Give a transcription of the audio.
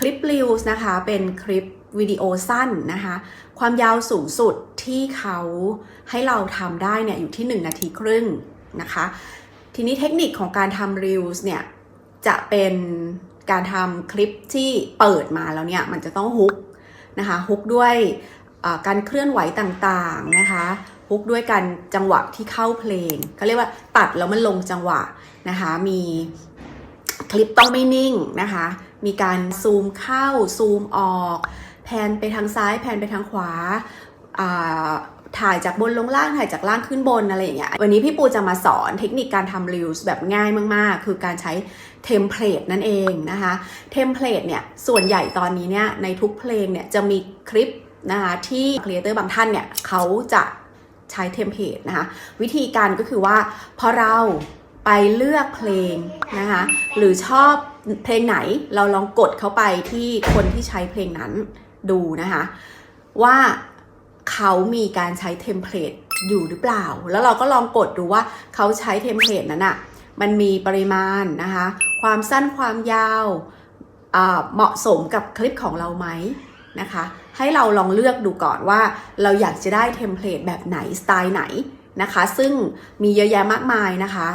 คลิป Reels นะคะ เป็นคลิปวิดีโอสั้นนะคะ ความยาวสูงสุดที่เขาให้เราทำได้เนี่ยอยู่ที่ 1 นาทีครึ่งนะคะ ทีนี้เทคนิคของการทำ Reels เนี่ยจะเป็นการทำคลิปที่เปิดมาแล้วเนี่ยมันจะต้องฮุกนะคะฮุกด้วยการเคลื่อนไหวต่างๆนะคะฮุกด้วยการจังหวะที่เข้าเพลงเขาเรียกว่าตัดแล้วมันลงจังหวะนะคะ มีคลิปต้องไม่นิ่งนะคะ มีการซูมเข้าซูมออก แพนไปทางซ้ายแพนไปทางขวาถ่ายจากบนลงล่างถ่ายจากล่างขึ้นบนอะไรอย่างเงี้ย วันนี้พี่ปูจะมาสอนเทคนิคการทำ Reels แบบง่ายมากๆ คือการใช้เทมเพลตนั่นเองนะคะ เทมเพลตเนี่ยส่วนใหญ่ตอนนี้เนี่ยในทุกเพลงเนี่ยจะมีคลิปนะคะที่ครีเอเตอร์บางท่านเนี่ยเขาจะใช้เทมเพลตนะคะ วิธีการก็คือว่าพอเรา ไปเลือกเพลงนะคะ หรือชอบเพลงไหนเราลองกดเข้าไปที่คนที่ใช้เพลงนั้นดูนะคะ ว่าเขามีการใช้เทมเพลตอยู่หรือเปล่า แล้วเราก็ลองกดดูว่าเขาใช้เทมเพลตนั้นอะมันมีปริมาณนะคะ ความสั้นความยาวเหมาะสมกับคลิปของเราไหมนะคะ ให้เราลองเลือกดูก่อนว่าเราอยากจะได้เทมเพลตแบบไหนสไตล์ไหนนะคะ ซึ่งมีเยอะแยะมากมายนะคะ